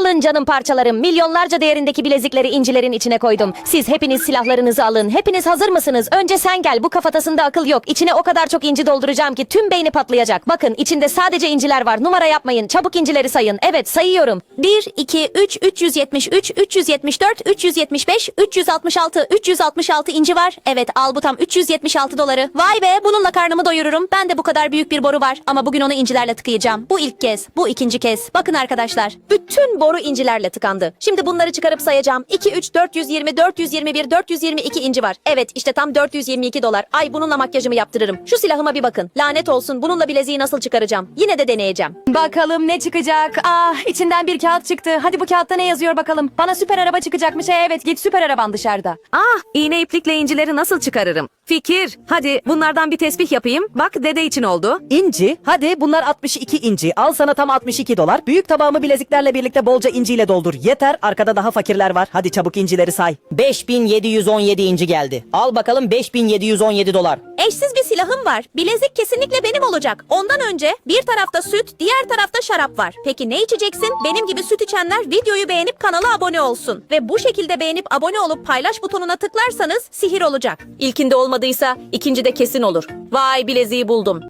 Alın canım parçalarım. Milyonlarca değerindeki bilezikleri incilerin içine koydum. Siz hepiniz silahlarınızı alın. Hepiniz hazır mısınız? Önce sen gel. Bu kafatasında akıl yok. İçine o kadar çok inci dolduracağım ki tüm beyni patlayacak. Bakın içinde sadece inciler var. Numara yapmayın. Çabuk incileri sayın. Evet sayıyorum. 1, 2, 3, 373, 374, 375, 366, 366 inci var. Evet al bu tam 376 doları. Vay be bununla karnımı doyururum. Ben de bu kadar büyük bir boru var. Ama bugün onu incilerle tıkayacağım. Bu ilk kez. Bu ikinci kez. Bakın arkadaşlar. Bütün boru incilerle tıkandı. Şimdi bunları çıkarıp sayacağım. 2, 3, 420, 421, 422 inci var. Evet işte tam 422 dolar. Ay bununla makyajımı yaptırırım. Şu silahıma bir bakın. Lanet olsun bununla bileziği nasıl çıkaracağım. Yine de deneyeceğim. Bakalım ne çıkacak. Ah içinden bir kağıt çıktı. Hadi bu kağıtta ne yazıyor bakalım. Bana süper araba çıkacakmış. E, Evet git süper araban dışarıda. Ah iğne iplikle incileri nasıl çıkarırım? Fikir. Hadi bunlardan bir tesbih yapayım. Bak dede için oldu. İnci. Hadi bunlar 62 inci. Al sana tam 62 dolar. Büyük tabağımı bileziklerle birlikte bolca inciyle doldur. Yeter. Arkada daha fakirler var. Hadi çabuk incileri say. 5717 inci geldi. Al bakalım 5717 dolar. Eşsiz silahım var. Bilezik kesinlikle benim olacak. Ondan önce bir tarafta süt, diğer tarafta şarap var. Peki ne içeceksin? Benim gibi süt içenler videoyu beğenip kanala abone olsun. Ve bu şekilde beğenip abone olup paylaş butonuna tıklarsanız sihir olacak. İlkinde olmadıysa ikincide kesin olur. Vay bileziği buldum.